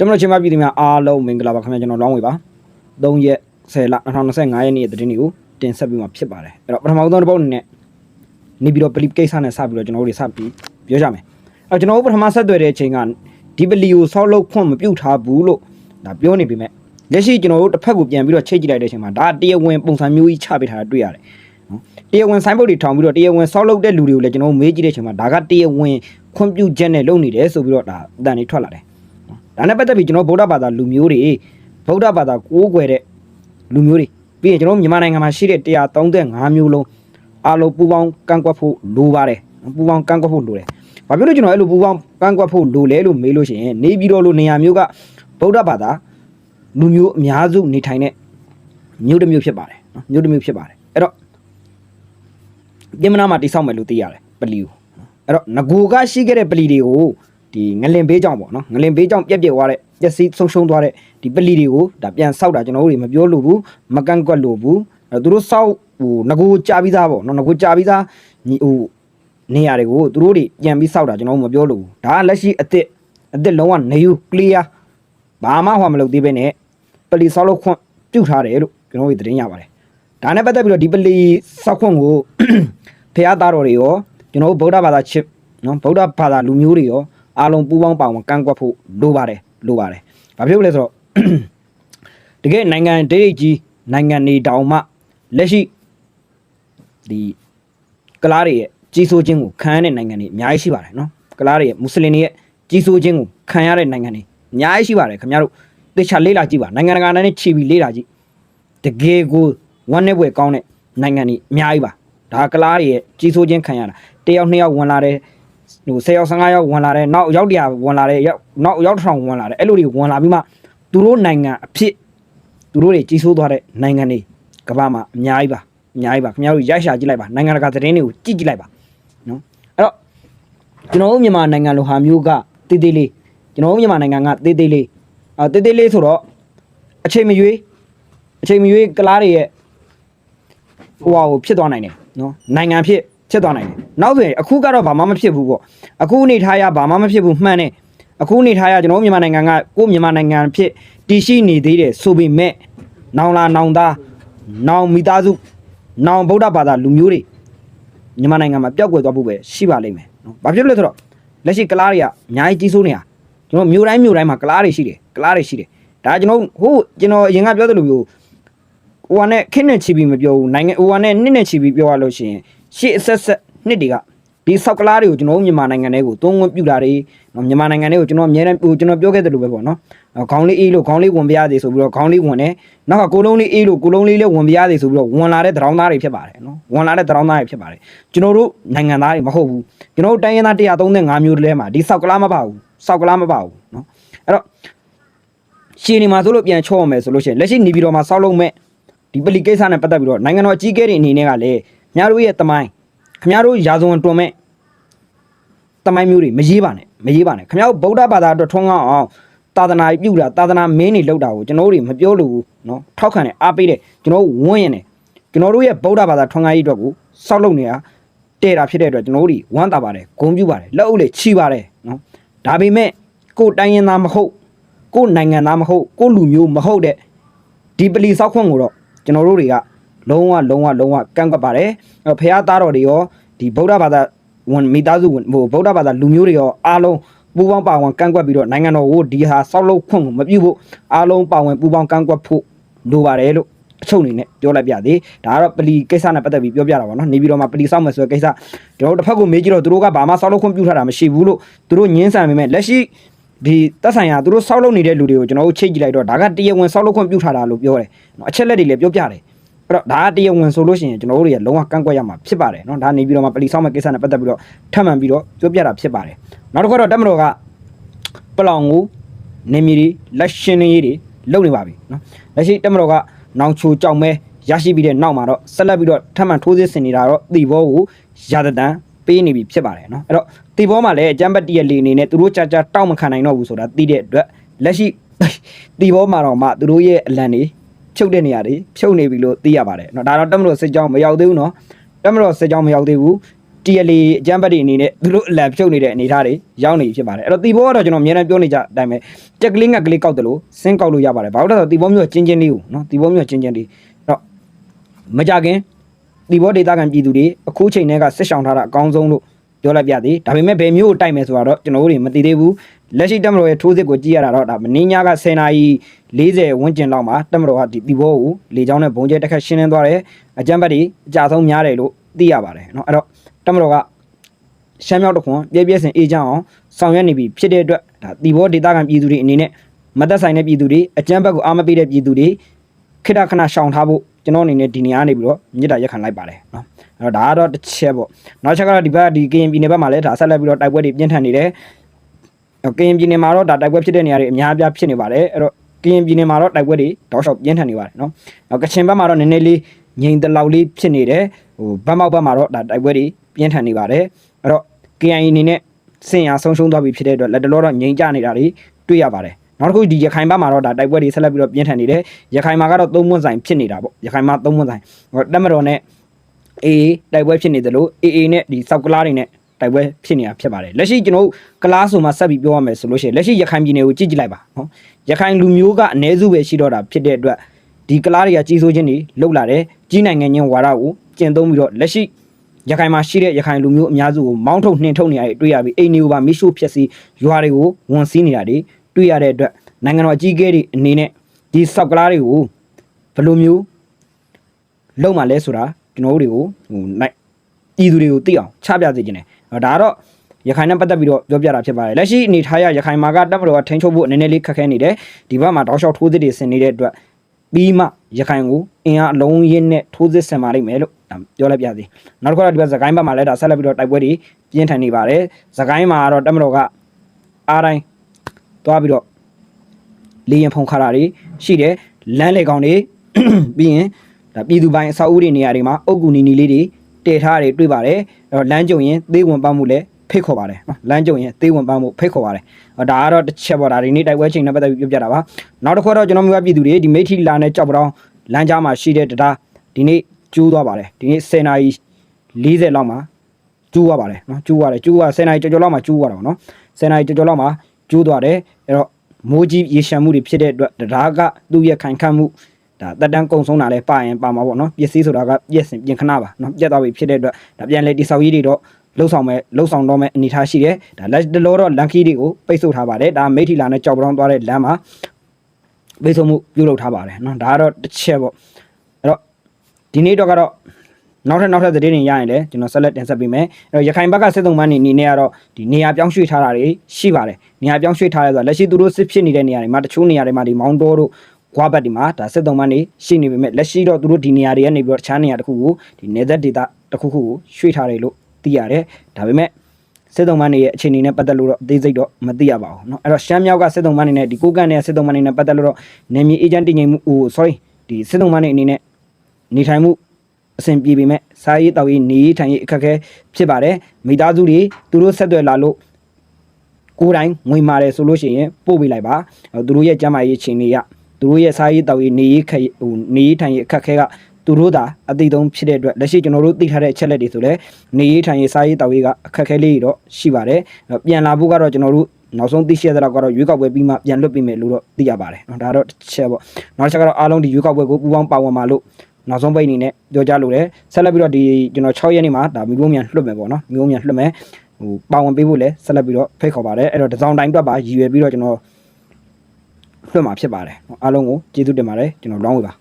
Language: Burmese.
တမလို့ချင်းမပြည်သူများအားလုံးမင်္ဂလာပါခင်ဗျာကျွန်တော်လောင်းဝေပါ3ရက်10လ2025ရက်နေ့ရဲ့သတင်းတွေကိုတင်ဆက်ပေးမှာဖြစ်ပါတယ်အဲ့တော့ပထမဆုံးတစ်ပုတ်အနေနဲ့နေပြီးတော့ပလီကိစ္စနဲ့စပြီးတော့ကျွန်တော်တို့တွေစပြီးပြောကြမယ်အဲ့တော့ကျွန်တော်တို့ပထမဆက်သွယ်တဲ့အချိန်ကဒီပလီကိုဆောက်လုပ်ခွင့်မပြုတ်ထားဘူးလို့ဒါပြောနေပေမဲ့လက်ရှိကျွန်တော်တို့တစ်ဖက်ကိုပြန်ပြီးတော့ချိတ်ကြည့်လိုက်တဲ့အချိန်မှာဒါတရားဝင်ပုံစံမျိုးကြီးချပေးထားတာတွေ့ရတယ်နော်တရားဝင်ဆိုင်းဘုတ်တွေထောင်ပြီးတော့တရားဝင်ဆောက်လုပ်တဲ့လူတွေကိုလည်းကျွန်တော်တို့မေးကြည့်တဲ့အချိန်မှာဒါကတရားဝင်ခွင့်ပြုချက်နဲ့လုပ်နေတယ်ဆိုပြီးတော့ဒါအတန်တွေထွက်လာတယ် ဒါနဲ့ပတ်သက်ပြီးကျွန်တော်ဗုဒ္ဓဘာသာလူမျိုးတွေဗုဒ္ဓဘာသာကိုးကွယ်တဲ့လူမျိုးတွေပြီးရင်ကျွန်တော်မြန်မာနိုင်ငံမှာရှိတဲ့135မျိုးလုံးအားလုံးပူပေါင်းကန့်ကွက်ဖို့လိုပါတယ်ပူပေါင်းကန့်ကွက်ဖို့လိုတယ်။ဘာဖြစ်လို့ကျွန်တော်အဲ့လိုပူပေါင်းကန့်ကွက်ဖို့လိုလဲလို့မေးလို့ရှိရင်နေပြည်တော်လိုနေရာမျိုးကဗုဒ္ဓဘာသာလူမျိုးအများစုနေထိုင်တဲ့မြို့တစ်မြို့ဖြစ်ပါတယ်နော်မြို့တစ်မြို့ဖြစ်ပါတယ်အဲ့တော့ပြင်မနာမှာတိဆောက်မယ်လို့သိရတယ်ပလီကိုအဲ့တော့ငကိုကရှိခဲ့တဲ့ပလီတွေကို ဒီငလင်ဘေးကြောင့်ပေါ့နော်ငလင်ဘေးကြောင့်ပြက်ပြက်သွားတဲ့ပျက်စီးဆုံးရှုံးသွားတဲ့ဒီပလီတွေကိုဒါပြန်ဆောက်တာကျွန်တော်တို့တွေမပြောလို့ဘူးမကန့်ကွက်လို့ဘူးအဲသူတို့ဆောက်ဟိုငကိုကြာပြီးသားပေါ့နော်ငကိုကြာပြီးသားညီဟိုနေရာတွေကိုသူတို့တွေပြန်ပြီးဆောက်တာကျွန်တော်တို့မပြောလို့ဘူးဒါကလက်ရှိအစ်စ်အစ်စ်လုံးဝနေယူ clear ဘာမှဟောမလုပ်သေးပဲနဲ့ပလီဆောက်လို့ခွင့်ပြုတ်ထားတယ်လို့ကျွန်တော်တို့သတင်းရပါတယ်ဒါနဲ့ပတ်သက်ပြီးတော့ဒီပလီဆောက်ခွင့်ကိုဖះသားတော်တွေရောကျွန်တော်တို့ဗုဒ္ဓဘာသာချစ်နော်ဗုဒ္ဓဘာသာလူမျိုးတွေရော အားလုံးပူးပေါင်းပါဝင်ကန့်ကွက်ဖို့လိုပါတယ်လိုပါတယ်။ဘာဖြစ်လို့လဲဆိုတော့တကယ်နိုင်ငံဒိတ်ကြီးနိုင်ငံနေတောင်မှလက်ရှိဒီကလားတွေရဲ့ကြီးစိုးခြင်းကိုခံရတဲ့နိုင်ငံတွေအများကြီးရှိပါတယ်နော်။ကလားတွေရဲ့မွတ်စလင်တွေရဲ့ကြီးစိုးခြင်းကိုခံရတဲ့နိုင်ငံတွေအများကြီးရှိပါတယ်ခင်ဗျားတို့သေချာလေးလာကြည့်ပါနိုင်ငံတကာနဲ့ချီပြီးလေးလာကြည့်တကယ်ကိုဝမ်းနဲ့ပွဲကောင်းတဲ့နိုင်ငံတွေအများကြီးပါဒါကလားတွေရဲ့ကြီးစိုးခြင်းခံရတာတစ်ယောက်နှစ်ယောက်ဝင်လာတဲ့ ဟို10ယောက်15ယောက်ဝင်လာတယ်နောက်ရောက်တရာဝင်လာတယ်ရောက်နောက်ရောက်တစ်ထောင်ဝင်လာတယ်အဲ့လိုတွေဝင်လာပြီးမှသူတို့နိုင်ငံအဖြစ်သူတို့တွေကြီးစိုးသွားတဲ့နိုင်ငံတွေကမ္ဘာမှာအများကြီးပါအများကြီးပါခင်ဗျားတို့ရိုက်ရှာကြည့်လိုက်ပါနိုင်ငံတကာသတင်းတွေကိုကြည့်ကြည့်လိုက်ပါနော်အဲ့တော့ကျွန်တော်တို့မြန်မာနိုင်ငံလိုဟာမျိုးကတေးသေးလေးကျွန်တော်တို့မြန်မာနိုင်ငံကတေးသေးလေးအာတေးသေးလေးဆိုတော့အချိန်မရွေးအချိန်မရွေးကလားတွေရဲ့ဟိုဟာကိုဖြစ်သွားနိုင်တယ်နော်နိုင်ငံဖြစ် ဖြစ်သွားနိုင်တယ်နောက်ဆိုရင်အခုကတော့ဘာမှမဖြစ်ဘူးပေါ့အခုအနေထားရဘာမှမဖြစ်ဘူးမှန်တယ်အခုအနေထားရကျွန်တော်တို့မြန်မာနိုင်ငံကကိုယ့်မြန်မာနိုင်ငံဖြစ်တည်ရှိနေသေးတယ်ဆိုပေမဲ့နောင်လာနောင်သားနောင်မိသားစုနောင်ဗုဒ္ဓဘာသာလူမျိုးတွေမြန်မာနိုင်ငံမှာပျောက်ကွယ်သွားဖို့ပဲရှိပါလိမ့်မယ်နော်ဘာဖြစ်လို့လဲဆိုတော့လက်ရှိကလားတွေကအများကြီးကြီးစိုးနေတာကျွန်တော်မြို့တိုင်းမြို့တိုင်းမှာကလားတွေရှိတယ်ကလားတွေရှိတယ်ဒါကျွန်တော်ဟိုကျွန်တော်အရင်ကပြောသလိုမျိုးဟိုကနဲ့ခင်းနဲ့ချီပြီးမပြောဘူးနိုင်ငံဟိုကနဲ့နှစ်နဲ့ချီပြီးပြောရလို့ရှိရင် ရှေ့အဆက်ဆက်နှစ်တွေကဒီဆောက်ကလားတွေကိုကျွန်တော်တို့မြန်မာနိုင်ငံထဲကိုသုံးဝင်ပြတာတွေနော်မြန်မာနိုင်ငံထဲကိုကျွန်တော်အများနဲ့ဟိုကျွန်တော်ပြောခဲ့သလိုပဲပေါ့နော်ခေါင်းလေးအေးလို့ခေါင်းလေးဝင်ပြရသေးဆိုပြီးတော့ခေါင်းလေးဝင်တယ်နောက်ကကိုလုံးလေးအေးလို့ကိုလုံးလေးလည်းဝင်ပြရသေးဆိုပြီးတော့ဝင်လာတဲ့တရောင်းသားတွေဖြစ်ပါတယ်နော်ဝင်လာတဲ့တရောင်းသားတွေဖြစ်ပါတယ်ကျွန်တော်တို့နိုင်ငံသားတွေမဟုတ်ဘူးကျွန်တော်တို့တိုင်းရင်းသား135မျိုးတည်းမှာဒီဆောက်ကလားမပါဘူးဆောက်ကလားမပါဘူးနော်အဲ့တော့ရှင်းနေမှာဆိုလို့ပြန်ချော့မယ်ဆိုလို့ရှိရင်လက်ရှိနေပြည်တော်မှာဆောက်လုပ်မဲ့ဒီပလီကိစ္စနဲ့ပတ်သက်ပြီးတော့နိုင်ငံတော်အကြီးအကဲတွေအနေနဲ့ကလည်း ညာတို့ရဲ့တမိုင်းခင်ဗျားတို့ရာဇဝင်တွန်မဲ့တမိုင်းမျိုးတွေမရေးပါနဲ့မရေးပါနဲ့ခင်ဗျားတို့ဗုဒ္ဓဘာသာအတွက်ထွန်းကားအောင်သာသနာပြုတာသာသနာမင်းတွေလောက်တာကိုကျွန်တော်တို့တွေမပြောလို့ဘူးเนาะထောက်ခံတယ်အားပေးတယ်ကျွန်တော်တို့ဝန်းရင်တယ်ကျွန်တော်တို့ရဲ့ဗုဒ္ဓဘာသာထွန်းကားရေးအတွက်ကိုစောက်လုပ်နေတာတဲ့တာဖြစ်တဲ့အတွက်ကျွန်တော်တို့တွေဝမ်းသာပါတယ်ဂုဏ်ပြုပါတယ်လက်အုပ်လေးချီပါတယ်เนาะဒါပေမဲ့ကိုယ်တိုင်းရင်းသားမဟုတ်ကိုယ်နိုင်ငံသားမဟုတ်ကိုယ်လူမျိုးမဟုတ်တဲ့ဒီပလီဆောက်ခွင့်ကိုတော့ကျွန်တော်တို့တွေက လုံးဝလုံးဝလုံးဝကန့်ကွက်ပါတယ်အဲ့တော့ဖះသားတော်တွေရောဒီဗုဒ္ဓဘာသာဝင်မိသားစုဝင်ဟိုဗုဒ္ဓဘာသာလူမျိုးတွေရောအားလုံးပူးပေါင်းပါဝင်ကန့်ကွက်ပြီးတော့နိုင်ငံတော်ကိုဒီဟာဆောက်လုပ်ခွင့်ကိုမပြုဖို့အားလုံးပါဝင်ပူးပေါင်းကန့်ကွက်ဖို့လိုပါတယ်လို့အချုပ်အနေနဲ့ပြောလိုက်ပြသေးဒါကတော့ပလီကိစ္စနဲ့ပတ်သက်ပြီးပြောပြတာပါနော်နေပြီးတော့မှပလီဆောက်မယ်ဆိုတဲ့ကိစ္စကျွန်တော်တို့တစ်ဖက်ကိုမေးကြည့်တော့သူတို့ကဘာမှဆောက်လုပ်ခွင့်ပြုထားတာမရှိဘူးလို့သူတို့ညင်းဆန်ပေမဲ့လက်ရှိဒီတက်ဆိုင်ရာသူတို့ဆောက်လုပ်နေတဲ့လူတွေကိုကျွန်တော်တို့ချိတ်ကြည့်လိုက်တော့ဒါကတရားဝင်ဆောက်လုပ်ခွင့်ပြုထားတာလို့ပြောတယ်နော်အချက်လက်တွေလည်းပြောပြတယ် အဲ့တော့ဒါကတရားဝင်ဆိုလို့ရှိရင်ကျွန်တော်တို့တွေကလုံးဝကန့်ကွက်ရမှာဖြစ်ပါတယ်เนาะဒါနေပြီးတော့မှပလီဆောက်မဲ့ကိစ္စနဲ့ပတ်သက်ပြီးတော့ထပ်မံပြီးတော့ပြောပြတာဖြစ်ပါတယ်နောက်တစ်ခါတော့တက်မတော်ကပလောင်ကိုနေမီတွေလက်ရှင်နေရေးတွေလုပ်နေပါပြီเนาะလက်ရှိတက်မတော်ကနောင်ချိုကြောင်မဲရရှိပြီးတဲ့နောက်မှာတော့ဆက်လက်ပြီးတော့ထပ်မံထိုးစစ်ဆင်နေတာတော့တီဘောကိုရာသတန်ပေးနေပြီဖြစ်ပါတယ်เนาะအဲ့တော့တီဘောမှာလည်းအကြမ်းပတ်တရလီအနေနဲ့သူတို့ကြာကြာတောက်မခံနိုင်တော့ဘူးဆိုတာသိတဲ့အတွက်လက်ရှိတီဘောမှာတော့မှသူတို့ရဲ့အလံတွေ ဖြုတ်တဲ့နေရာတွေဖြုတ်နေပြီလို့သိရပါတယ်เนาะဒါတော့တက်မလို့စစ်ကြောင်းမရောက်သေးဘူးเนาะတက်မလို့စစ်ကြောင်းမရောက်သေးဘူး TLA အကြမ်းဖက်တွေအနေနဲ့သူတို့အလံဖြုတ်နေတဲ့အနေအထားတွေရောက်နေဖြစ်ပါတယ်အဲ့တော့တီဘောကတော့ကျွန်တော်အများအားပြောနေကြအတိုင်းပဲတက်ကလေးငက်ကလေးကောက်တယ်လို့စင်းကောက်လို့ရပါတယ်ဘာလို့လဲဆိုတော့တီဘောမျိုးချင်းချင်းလေးကိုနော်တီဘောမျိုးချင်းချင်းလေးအဲ့တော့မကြခင်တီဘောဒေတာကန်ပြည်သူတွေအခုချိန်တည်းကစစ်ဆောင်ထားတာအကောင်းဆုံးလို့ ပြောလိုက်ပြသည်ဒါပေမဲ့ဘယ်မျိုးကိုတိုက်မယ်ဆိုတော့ကျွန်တော်တို့တွေမသိသေးဘူးလက်ရှိတက်မတော်ရဲ့ထိုးစစ်ကိုကြည့်ရတာတော့ဒါမင်းညာက10နာရီ40ဝန်းကျင်လောက်မှာတက်မတော်ကဒီတီဘောကိုလေချောင်းနဲ့ဘုံကျဲတစ်ခတ်ရှင်းလင်းသွားတယ်အကြမ်းဖက်တွေအကြဆုံးများတယ်လို့သိရပါတယ်เนาะအဲ့တော့တက်မတော်က ရှမ်းမြောက်တခွန်ပြည့်ပြည့်စင်အေးချမ်းအောင်ဆောင်ရွက်နေပြီဖြစ်တဲ့အတွက်ဒါတီဘောဒေတာကန်ပြည်သူတွေအနေနဲ့မသက်ဆိုင်တဲ့ပြည်သူတွေအကြမ်းဘက်ကိုအားမပေးတဲ့ပြည်သူတွေခိတခဏရှောင်ထားဖို့ ကျွန်တော်အနေနဲ့ဒီနေရာနေပြီးတော့မြစ်တာရက်ခံလိုက်ပါတယ်နော်အဲ့တော့ဒါကတော့တစ်ချက်ပေါ့နောက်ချက်ကတော့ဒီဘက်ဒီကရင်ပြည်နယ်ဘက်မှာလည်းဒါဆက်လက်ပြီးတော့တိုက်ပွဲတွေပြင်းထန်နေတယ်ကရင်ပြည်နယ်မှာတော့ဒါတိုက်ပွဲဖြစ်တဲ့နေရာတွေအများအပြားဖြစ်နေပါတယ်အဲ့တော့ကရင်ပြည်နယ်မှာတော့တိုက်ပွဲတွေတောက်လျှောက်ပြင်းထန်နေပါတယ်နော်။နောက်ကချင်ဘက်မှာတော့နည်းနည်းလေးငြိမ်တလောက်လေးဖြစ်နေတယ်။ဟိုဘက်မောက်ဘက်မှာတော့ဒါတိုက်ပွဲတွေပြင်းထန်နေပါတယ်။အဲ့တော့ KIA အနေနဲ့စင်ရဆုံးရှုံးသွားပြီဖြစ်တဲ့အတွက်လက်တလောတော့ငြိမ်ကြနေတာတွေတွေ့ရပါတယ်။ နောက်တစ်ခုဒီရခိုင်ဘက်မှာတော့ဒါတိုက်ပွဲတွေဆက်လက်ပြီးတော့ပြင်းထန်နေတယ်ရခိုင်မှာကတော့သုံးမွန်းဆိုင်ဖြစ်နေတာပေါ့ရခိုင်မှာသုံးမွန်းဆိုင်ဟိုတက်မတော်နဲ့ AA တိုက်ပွဲဖြစ်နေတယ်လို့ AA နဲ့ဒီစောက်ကလားတွေနဲ့တိုက်ပွဲဖြစ်နေတာဖြစ်ပါတယ်လက်ရှိကျွန်တော်တို့ကလားဆိုမှဆက်ပြီးပြောရမယ်ဆိုလို့ရှိရင်လက်ရှိရခိုင်ပြည်နယ်ကိုကြည့်ကြည့်လိုက်ပါနော်ရခိုင်လူမျိုးကအ ਨੇ စုပဲရှိတော့တာဖြစ်တဲ့အတွက်ဒီကလားတွေကကြီးစိုးခြင်းတွေလှုပ်လာတယ်ကြီးနိုင်ငံချင်းဝါဒကိုကျင့်သုံးပြီးတော့လက်ရှိရခိုင်မှာရှိတဲ့ရခိုင်လူမျိုးအများစုကိုမောင်းထုတ်နှင်ထုတ်နေရတဲ့တွေ့ရပြီးအိမ်တွေကိုပါမိရှုဖျက်ဆီးရွာတွေကိုဝန်စည်းနေတာတွေ တွေ့ရတဲ့အတွက်နိုင်ငံတော်အကြီးအကဲတွေအနေနဲ့ဒီစောက်ကလားတွေကိုဘယ်လိုမျိုးလုံမှလဲဆိုတာကျွန်တော်တို့တွေကိုဟိုနိုင်ပြည်သူတွေကိုသိအောင်ချပြစေချင်တယ်အဲ့ဒါကတော့ရခိုင်နဲ့ပတ်သက်ပြီးတော့ပြောပြတာဖြစ်ပါတယ်လက်ရှိအနေထားရရခိုင်မှာကတပ်မတော်ကထိန်းချုပ်ဖို့အနေနဲ့လေးခက်ခဲနေတယ်ဒီဘက်မှာတောက်လျှောက်ထိုးစစ်တွေဆင်နေတဲ့အတွက်ပြီးမှရခိုင်ကိုအင်အားအလုံးရင်းနဲ့ထိုးစစ်ဆင်ပါလိမ့်မယ်လို့ဒါပြောလိုက်ပြစီနောက်တစ်ခါတော့ဒီဘက်သခိုင်းဘက်မှာလည်းဒါဆက်လက်ပြီးတော့တိုက်ပွဲတွေပြင်းထန်နေပါတယ်သခိုင်းမှာကတော့တပ်မတော်ကအားတိုင်း သွားပြီးတော့လေရင်ဖုံခါတာတွေရှိတယ်လမ်းလေကောင်တွေပြီးရင်ဒါပြည်သူပိုင်းအဆောက်အဦတွေနေရာတွေမှာအုတ်ကူနီနီလေးတွေတည်ထားတွေတွေ့ပါတယ်အဲ့တော့လမ်းကြုံရင်သေးဝင်ပတ်မှုလည်းဖိတ်ခေါ်ပါတယ်နော်လမ်းကြုံရင်သေးဝင်ပတ်မှုဖိတ်ခေါ်ပါတယ်ဟောဒါကတော့တစ်ချက်ပေါ့ဒါဒီနေ့တိုက်ပွဲချိန်နဲ့ပတ်သက်ပြီးပြောပြတာပါနောက်တစ်ခုတော့ကျွန်တော်မျိုးပြည်သူတွေဒီမိထီလာနဲ့ကြောက်ပတောင်းလမ်းကြားမှာရှိတဲ့တရားဒီနေ့ကျိုးသွားပါတယ်ဒီနေ့10နာရီ40လောက်မှာကျိုးသွားပါတယ်နော်ကျိုးသွားတယ်ကျိုးသွား10နာရီကျော်ကျော်လောက်မှာကျိုးသွားတာပေါ့နော်10နာရီကျော်ကျော်လောက်မှာ ကျိုးသွားတယ်အဲ့တော့မိုးကြီးရေရှမ်းမှုတွေဖြစ်တဲ့အတွက်တရားကသူ့ရဲ့ခိုင်ခန့်မှုဒါတက်တန်းကုံဆုံးတာလဲပါရင်ပါမှာပေါ့နော်ပစ္စည်းဆိုတာကပြည့်စင်ပြင်ခဏပါနော်ပြတ်သွားပြီဖြစ်တဲ့အတွက်ဒါပြန်လေတိဆောက်ရေးတွေတော့လှုပ်ဆောင်မဲ့လှုပ်ဆောင်တော့မဲ့အနေထားရှိတယ်ဒါလက်တလောတော့လန်ခီတွေကိုပိတ်ဆို့ထားပါတယ်ဒါမိထီလာနဲ့ကြောက်ပတောင်းသွားတဲ့လမ်းမှာပိတ်ဆို့မှုပြုလုပ်ထားပါတယ်နော်ဒါကတော့တစ်ချက်ပေါ့အဲ့တော့ဒီနေ့တော့ကတော့ နောက်ထပ်နောက်ထပ်သတင်းတွေရရင်လည်းကျွန်တော်ဆက်လက်တင်ဆက်ပေးမယ်အဲ့တော့ရခိုင်ဘက်ကစစ်သုံးပန်းနေနေနဲ့ကတော့ဒီနေရာပြောင်းရွှေ့ထားတာတွေရှိပါတယ်နေရာပြောင်းရွှေ့ထားရဲဆိုတာလက်ရှိသူတို့စစ်ဖြစ်နေတဲ့နေရာတွေမှာတချို့နေရာတွေမှာဒီမောင်းတိုးတို့ကွာဘတ်ဒီမှာဒါစစ်သုံးပန်းနေရှိနေပေမဲ့လက်ရှိတော့သူတို့ဒီနေရာတွေကနေပြီးတော့တခြားနေရာတစ်ခုကိုဒီနေသက်ဒေတာတစ်ခုခုကိုရွှေ့ထားတယ်လို့သိရတယ်ဒါပေမဲ့စစ်သုံးပန်းနေရဲ့အခြေအနေနဲ့ပတ်သက်လို့တော့အသေးစိတ်တော့မသိရပါဘူးเนาะအဲ့တော့ရှမ်းမြောက်ကစစ်သုံးပန်းနေနဲ့ဒီကိုကန့်နဲ့စစ်သုံးပန်းနေနဲ့ပတ်သက်လို့တော့နေမြေအေဂျင့်တည်ငြိမ်မှုဟို sorry ဒီစစ်သုံးပန်းနေအနေနဲ့နေထိုင်မှု အဆင်ပြေပေမဲ့စားရေးတောက်ရေးနေရေးထိုင်ရေးအခက်အခဲဖြစ်ပါတယ်မိသားစုတွေသူတို့ဆက်သွယ်လာလို့ကိုယ်တိုင်ငွေမာတယ်ဆိုလို့ရှိရင်ပို့ပေးလိုက်ပါအဲသူတို့ရဲ့ကျန်းမာရေးအခြေအနေရသူတို့ရဲ့စားရေးတောက်ရေးနေရေးခက်ဟိုနေရေးထိုင်ရေးအခက်အခဲကသူတို့သာအသိဆုံးဖြစ်တဲ့အတွက်လက်ရှိကျွန်တော်တို့သိထားတဲ့အချက်လက်တွေဆိုလဲနေရေးထိုင်ရေးစားရေးတောက်ရေးကအခက်အခဲလေးတွေတော့ရှိပါတယ်အဲပြန်လာဖို့ကတော့ကျွန်တော်တို့နောက်ဆုံးသိရှိရတဲ့တော့ကတော့ရွေးကောက်ပွဲပြီးမှပြန်လွတ်ပြီးမယ်လို့တော့သိရပါတယ်เนาะဒါတော့တစ်ချက်ပေါ့နောက်တစ်ချက်ကတော့အားလုံးဒီရွေးကောက်ပွဲကိုပူးပေါင်းပါဝင်ပါလို့ နောက်ဆုံးပိတ်အနေနဲ့ပြောကြလို့ရတယ်ဆက်လက်ပြီးတော့ဒီကျွန်တော်6ရက်နေ့မှာဒါမိဘမြန်လွှတ်မယ်ပေါ့နော်မိဘမြန်လွှတ်မယ်ဟိုပါဝင်ပေးဖို့လည်းဆက်လက်ပြီးတော့ဖိတ်ခေါ်ပါတယ်အဲ့တော့ဒီဇောင်းတိုင်းတွက်ပါရည်ရွယ်ပြီးတော့ကျွန်တော်လွှတ်မှာဖြစ်ပါတယ်အားလုံးကိုကျေးဇူးတင်ပါတယ်ကျွန်တော်လောင်းဝေပါ